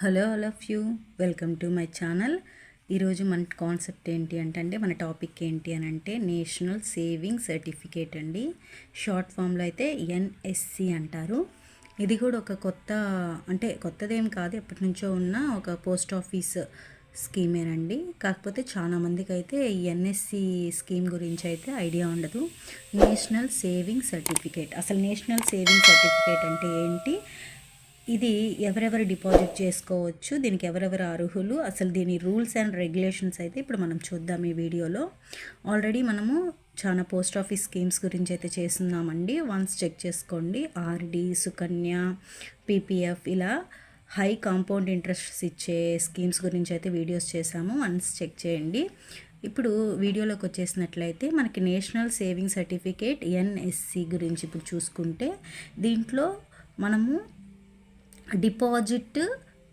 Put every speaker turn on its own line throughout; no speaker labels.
Hello all of you welcome to my channel. ఈరోజు మన concept ఏంటి అంటే అంటే మన టాపిక్ ఏంటి అని అంటే నేషనల్ సేవింగ్ సర్టిఫికేట్ అండి. షార్ట్ ఫామ్లో అయితే ఎన్ఎస్సి అంటారు. ఇది కూడా ఒక కొత్త అంటే కొత్తదేం కాదు ఎప్పటి నుంచో ఉన్న ఒక పోస్ట్ ఆఫీస్ స్కీమేనండి కాకపోతే చాలా మందికి అయితే ఈ ఎన్ఎస్సి స్కీమ్ గురించి అయితే ఐడియా ఉండదు. National saving certificate. అసలు నేషనల్ సేవింగ్ సర్టిఫికేట్ అంటే ఏంటి? ఇది ఎవరెవరు డిపాజిట్ చేసుకోవచ్చు దీనికి ఎవరెవరు అర్హులు అసలు దీని రూల్స్ అండ్ రెగ్యులేషన్స్ అయితే ఇప్పుడు మనం చూద్దాం ఈ వీడియోలో. ఆల్రెడీ మనము చాలా పోస్ట్ ఆఫీస్ స్కీమ్స్ గురించి అయితే చేస్తున్నామండి. వన్స్ చెక్ చేసుకోండి. ఆర్డి సుకన్య పీపీఎఫ్ ఇలా హై కాంపౌండ్ ఇంట్రెస్ట్స్ ఇచ్చే స్కీమ్స్ గురించి అయితే వీడియోస్ చేశాము వన్స్ చెక్ చేయండి. ఇప్పుడు వీడియోలోకి వచ్చేసినట్లయితే మనకి నేషనల్ సేవింగ్ సర్టిఫికేట్ ఎన్ఎస్సి గురించి ఇప్పుడు చూసుకుంటే దీంట్లో మనము deposit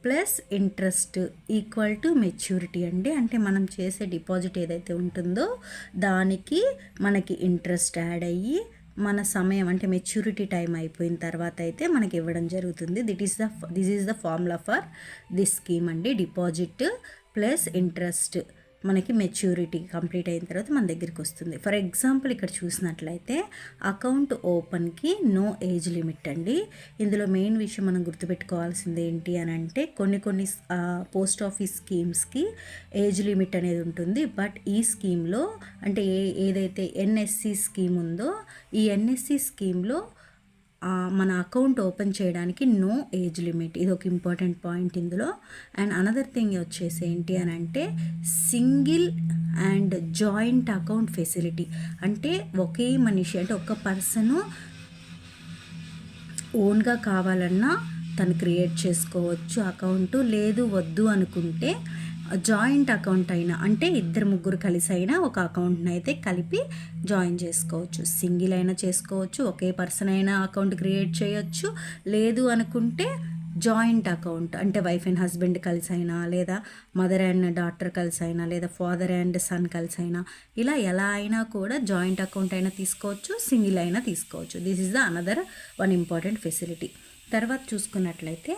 plus interest equal to maturity అండి. అంటే మనం చేసే డిపాజిట్ ఏదైతే ఉంటుందో దానికి మనకి ఇంట్రెస్ట్ యాడ్ అయ్యి మన సమయం అంటే మెచ్యూరిటీ టైం అయిపోయిన తర్వాత అయితే మనకి ఇవ్వడం జరుగుతుంది. It is the this is the formula for this scheme అండి. Deposit plus interest. మనకి మెచ్యూరిటీ కంప్లీట్ అయిన తర్వాత మన దగ్గరికి వస్తుంది. ఫర్ ఎగ్జాంపుల్ ఇక్కడ చూసినట్లయితే అకౌంట్ ఓపెన్కి నో ఏజ్ లిమిట్ అండి. ఇందులో మెయిన్ విషయం మనం గుర్తుపెట్టుకోవాల్సింది ఏంటి అని అంటే కొన్ని కొన్ని పోస్ట్ ఆఫీస్ స్కీమ్స్కి ఏజ్ లిమిట్ అనేది ఉంటుంది. బట్ ఈ స్కీమ్లో అంటే ఏ ఏదైతే ఎన్ఎస్సి స్కీమ్ ఉందో ఈ ఎన్ఎస్సి స్కీమ్లో మన అకౌంట్ ఓపెన్ చేయడానికి నో ఏజ్ లిమిట్. ఇది ఒక ఇంపార్టెంట్ పాయింట్ ఇందులో. అండ్ అనదర్ థింగ్ వచ్చేసి ఏంటి అని అంటే single and joint account facility. అంటే ఒకే మనిషి అంటే ఒక పర్సను ఓన్గా కావాలన్నా తను క్రియేట్ చేసుకోవచ్చు అకౌంట్. లేదు వద్దు అనుకుంటే జాయింట్ అకౌంట్ అయినా అంటే ఇద్దరు ముగ్గురు కలిసి అయినా ఒక అకౌంట్ని అయితే కలిపి జాయిన్ చేసుకోవచ్చు. సింగిల్ అయినా చేసుకోవచ్చు ఒకే పర్సన్ అయినా అకౌంట్ క్రియేట్ చేయొచ్చు. లేదు అనుకుంటే జాయింట్ అకౌంట్ అంటే వైఫ్ అండ్ హస్బెండ్ కలిసి అయినా లేదా మదర్ అండ్ డాటర్ కలిసి అయినా లేదా ఫాదర్ అండ్ సన్ కలిసి అయినా ఇలా ఎలా అయినా కూడా జాయింట్ అకౌంట్ అయినా తీసుకోవచ్చు సింగిల్ అయినా తీసుకోవచ్చు. This is the another one important facility తర్వాత చూసుకున్నట్లయితే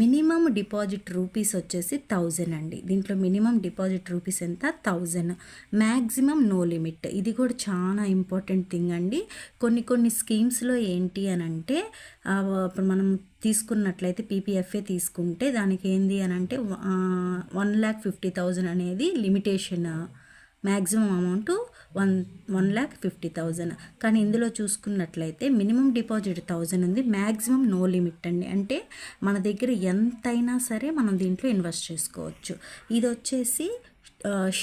మినిమం డిపాజిట్ రూపీస్ వచ్చేసి థౌజండ్ అండి. దీంట్లో మినిమం డిపాజిట్ రూపీస్ ఎంత? థౌజండ్. Maximum no limit. ఇది కూడా చాలా ఇంపార్టెంట్ థింగ్ అండి. కొన్ని కొన్ని స్కీమ్స్లో ఏంటి అని అంటే ఇప్పుడు మనం తీసుకున్నట్లయితే పీపీఎఫ్ఏ తీసుకుంటే దానికి ఏంది అని అంటే వన్ ల్యాక్ ఫిఫ్టీ థౌజండ్ అనేది limitation maximum amount one one lakh fifty thousand. కానీ ఇందులో చూసుకున్నట్లయితే మినిమం డిపాజిట్ థౌజండ్ ఉంది. మ్యాక్సిమం నో లిమిట్ అండి. అంటే మన దగ్గర ఎంతైనా సరే మనం దీంట్లో ఇన్వెస్ట్ చేసుకోవచ్చు. ఇది వచ్చేసి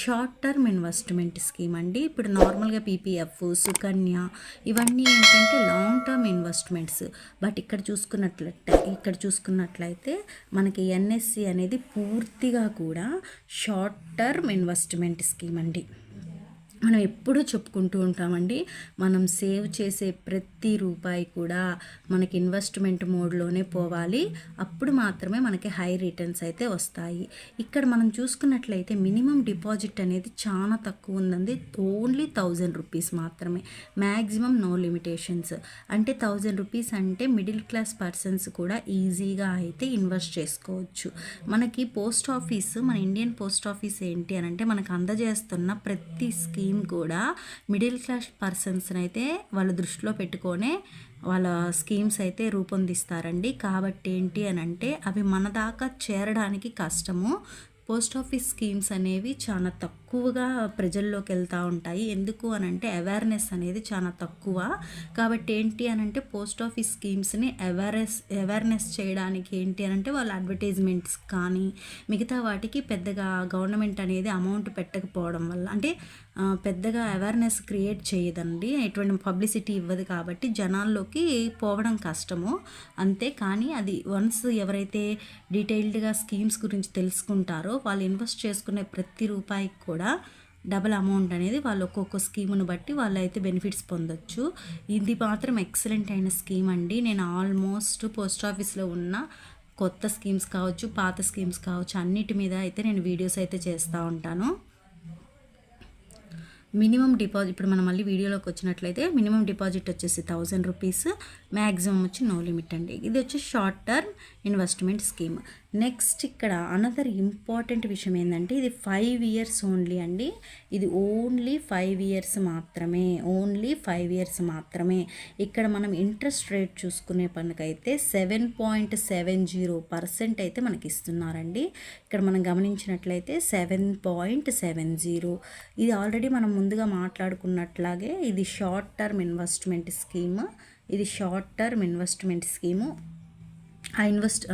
షార్ట్ టర్మ్ ఇన్వెస్ట్మెంట్ స్కీమ్ అండి. ఇప్పుడు నార్మల్గా పీపీఎఫ్ సుకన్య ఇవన్నీ ఏంటంటే లాంగ్ టర్మ్ ఇన్వెస్ట్మెంట్స్ బట్ ఇక్కడ చూసుకున్నట్లయితే ఇక్కడ చూసుకున్నట్లయితే మనకి ఎన్ఎస్సి అనేది పూర్తిగా కూడా షార్ట్ టర్మ్ ఇన్వెస్ట్మెంట్ స్కీమ్ అండి. మనం ఎప్పుడూ చెప్పుకుంటూ ఉంటామండి మనం సేవ్ చేసే ప్రతి రూపాయి కూడా మనకి ఇన్వెస్ట్మెంట్ మోడ్లోనే పోవాలి. అప్పుడు మాత్రమే మనకి హై రిటర్న్స్ అయితే వస్తాయి. ఇక్కడ మనం చూసుకున్నట్లయితే మినిమం డిపాజిట్ అనేది చాలా తక్కువ ఉందండి. ఓన్లీ థౌజండ్ రూపీస్ మాత్రమే. Maximum no limitations. అంటే థౌజండ్ రూపీస్ అంటే మిడిల్ క్లాస్ పర్సన్స్ కూడా ఈజీగా అయితే ఇన్వెస్ట్ చేసుకోవచ్చు. మనకి పోస్ట్ ఆఫీస్ మన ఇండియన్ పోస్ట్ ఆఫీస్ ఏంటి అని అంటే మనకు అందజేస్తున్న ప్రతి స్కీమ్ స్కీమ్ కూడా మిడిల్ క్లాస్ పర్సన్స్ని అయితే వాళ్ళ దృష్టిలో పెట్టుకొనే వాళ్ళ స్కీమ్స్ అయితే రూపొందిస్తారండి. కాబట్టి ఏంటి అని అంటే అవి మన దాకా చేరడానికి కష్టము. పోస్ట్ ఆఫీస్ స్కీమ్స్ అనేవి చాలా తక్కువగా ప్రజల్లోకి వెళ్తూ ఉంటాయి. ఎందుకు అని అంటే అవేర్నెస్ అనేది చాలా తక్కువ. కాబట్టి ఏంటి అని అంటే పోస్ట్ ఆఫీస్ స్కీమ్స్ని అవేర్నెస్ అవేర్నెస్ చేయడానికి ఏంటి అని అంటే వాళ్ళ అడ్వర్టైజ్మెంట్స్ కానీ మిగతా వాటికి పెద్దగా గవర్నమెంట్ అనేది అమౌంట్ పెట్టకపోవడం వల్ల అంటే పెద్దగా అవేర్నెస్ క్రియేట్ చేయదండి. ఎటువంటి పబ్లిసిటీ ఇవ్వదు కాబట్టి జనాల్లోకి పోవడం కష్టము. అంతే కానీ అది వన్స్ ఎవరైతే డీటెయిల్డ్గా స్కీమ్స్ గురించి తెలుసుకుంటారో వాళ్ళు ఇన్వెస్ట్ చేసుకునే ప్రతి రూపాయికి కూడా డబల్ అమౌంట్ అనేది వాళ్ళు ఒక్కొక్క స్కీమును బట్టి వాళ్ళు అయితే బెనిఫిట్స్ పొందొచ్చు. ఇది మాత్రం ఎక్సలెంట్ అయిన స్కీమ్ అండి. నేను ఆల్మోస్ట్ పోస్ట్ ఆఫీస్లో ఉన్న కొత్త స్కీమ్స్ కావచ్చు పాత స్కీమ్స్ కావచ్చు అన్నిటి మీద అయితే నేను వీడియోస్ అయితే చేస్తూ ఉంటాను. మినిమం డిపాజిట్ ఇప్పుడు మనం మళ్ళీ వీడియోలోకి వచ్చినట్లయితే మినిమం డిపాజిట్ వచ్చేసి థౌజండ్ రూపీస్ మ్యాక్సిమం వచ్చి నో లిమిట్ అండి. ఇది వచ్చి short term investment scheme. Next ఇక్కడ అనదర్ ఇంపార్టెంట్ విషయం ఏంటంటే ఇది ఫైవ్ ఇయర్స్ ఓన్లీ అండి. ఇది ఓన్లీ ఫైవ్ ఇయర్స్ మాత్రమే ఓన్లీ ఫైవ్ ఇయర్స్ మాత్రమే. ఇక్కడ మనం ఇంట్రెస్ట్ రేట్ చూసుకునే పనికైతే seven point seven zero percent అయితే మనకి ఇస్తున్నారండి ఇక్కడ మనం గమనించినట్లయితే సెవెన్ పాయింట్ సెవెన్ జీరో ఇది ఆల్రెడీ మనం ముందుగా మాట్లాడుకున్నట్లాగే ఇది షార్ట్ టర్మ్ ఇన్వెస్ట్మెంట్ స్కీమ్ ఇది షార్ట్ టర్మ్ ఇన్వెస్ట్మెంట్ స్కీము ఆ ఇన్వెస్ట్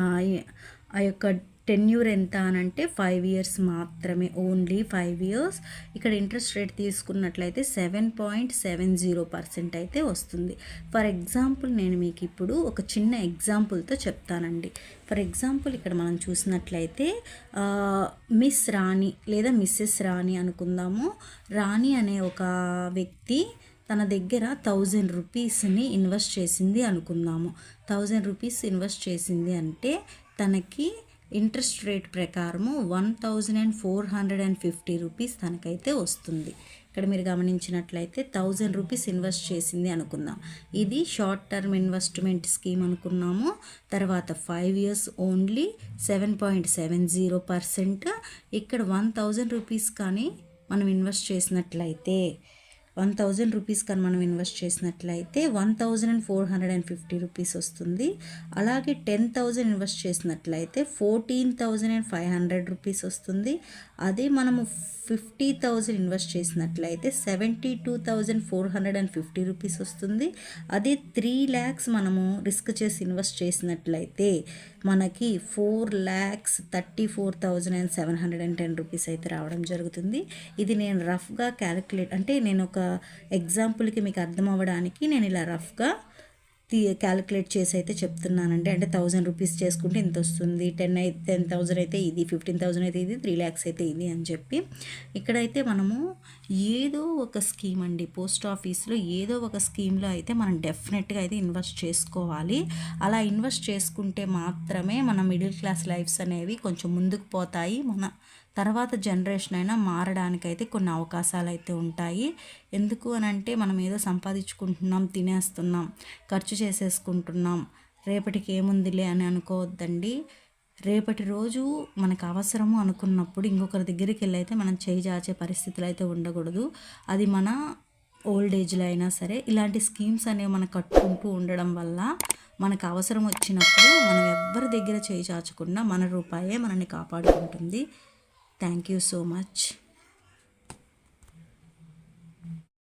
ఆ యొక్క టెన్యూర్ ఎంత అని అంటే ఫైవ్ ఇయర్స్ మాత్రమే ఓన్లీ ఫైవ్ ఇయర్స్. ఇక్కడ ఇంట్రెస్ట్ రేట్ తీసుకున్నట్లయితే seven point seven zero percent అయితే వస్తుంది. ఫర్ ఎగ్జాంపుల్ నేను మీకు ఇప్పుడు ఒక చిన్న ఎగ్జాంపుల్తో చెప్తానండి. ఫర్ ఎగ్జాంపుల్ ఇక్కడ మనం చూసినట్లయితే మిస్ రాణి లేదా మిస్సెస్ రాణి అనుకుందాము. రాణి అనే ఒక వ్యక్తి తన దగ్గర థౌజండ్ రూపీస్ని ఇన్వెస్ట్ చేసింది అనుకుందాము. థౌజండ్ రూపీస్ ఇన్వెస్ట్ చేసింది అంటే తనకి ఇంట్రెస్ట్ రేట్ ప్రకారము one thousand and four hundred and fifty rupees తనకైతే వస్తుంది. ఇక్కడ మీరు గమనించినట్లయితే థౌజండ్ రూపీస్ ఇన్వెస్ట్ చేసింది అనుకుందాం. ఇది షార్ట్ టర్మ్ ఇన్వెస్ట్మెంట్ స్కీమ్ అనుకున్నాము. తర్వాత five years only seven point seven zero percent. ఇక్కడ వన్ థౌజండ్ రూపీస్ కానీ మనం ఇన్వెస్ట్ చేసినట్లయితే వన్ థౌజండ్ రూపీస్ కానీ మనం ఇన్వెస్ట్ చేసినట్లయితే one thousand and four hundred and fifty rupees వస్తుంది. అలాగే టెన్ థౌజండ్ ఇన్వెస్ట్ చేసినట్లయితే fourteen thousand and five hundred rupees వస్తుంది. అదే మనము ఫిఫ్టీ థౌజండ్ ఇన్వెస్ట్ చేసినట్లయితే seventy two thousand four hundred and fifty rupees వస్తుంది. అదే త్రీ ల్యాక్స్ మనము రిస్క్ చేసి ఇన్వెస్ట్ చేసినట్లయితే మనకి four lakhs thirty four thousand and seven hundred and ten rupees అయితే రావడం జరుగుతుంది. ఇది నేను రఫ్గా క్యాలిక్యులేట్ అంటే నేను ఒక ఎగ్జాంపుల్కి మీకు అర్థం అవ్వడానికి నేను ఇలా రఫ్గా తీ క్యాలిక్యులేట్ చేసి అయితే చెప్తున్నానండి. అంటే థౌజండ్ రూపీస్ చేసుకుంటే ఇంత వస్తుంది. టెన్ అయితే టెన్ థౌజండ్ అయితే ఇది ఫిఫ్టీన్ థౌజండ్ అయితే ఇది త్రీ ల్యాక్స్ అయితే ఇది అని చెప్పి ఇక్కడైతే మనము ఏదో ఒక స్కీమ్ అండి. పోస్ట్ ఆఫీస్లో ఏదో ఒక స్కీమ్లో అయితే మనం డెఫినెట్గా అయితే ఇన్వెస్ట్ చేసుకోవాలి. అలా ఇన్వెస్ట్ చేసుకుంటే మాత్రమే మన మిడిల్ క్లాస్ లైఫ్స్ అనేవి కొంచెం ముందుకు పోతాయి. మన తర్వాత జనరేషన్ అయినా మారడానికైతే కొన్ని అవకాశాలు అయితే ఉంటాయి. ఎందుకు అని అంటే మనం ఏదో సంపాదించుకుంటున్నాం తినేస్తున్నాం ఖర్చు చేసేసుకుంటున్నాం రేపటికి ఏముందిలే అని అనుకోవద్దండి. రేపటి రోజు మనకు అవసరము అనుకున్నప్పుడు ఇంకొకరి దగ్గరికి వెళ్ళి అయితే మనం చేయి జాచే పరిస్థితులు అయితే ఉండకూడదు. అది మన ఓల్డ్ ఏజ్లో అయినా సరే ఇలాంటి స్కీమ్స్ అనేవి మనం కట్టుకుంటూ ఉండడం వల్ల మనకు అవసరం వచ్చినప్పుడు మనం ఎవ్వరి దగ్గర చేయి చాచకుండా మన రూపాయే మనల్ని కాపాడుకుంటుంది. Thank you so much.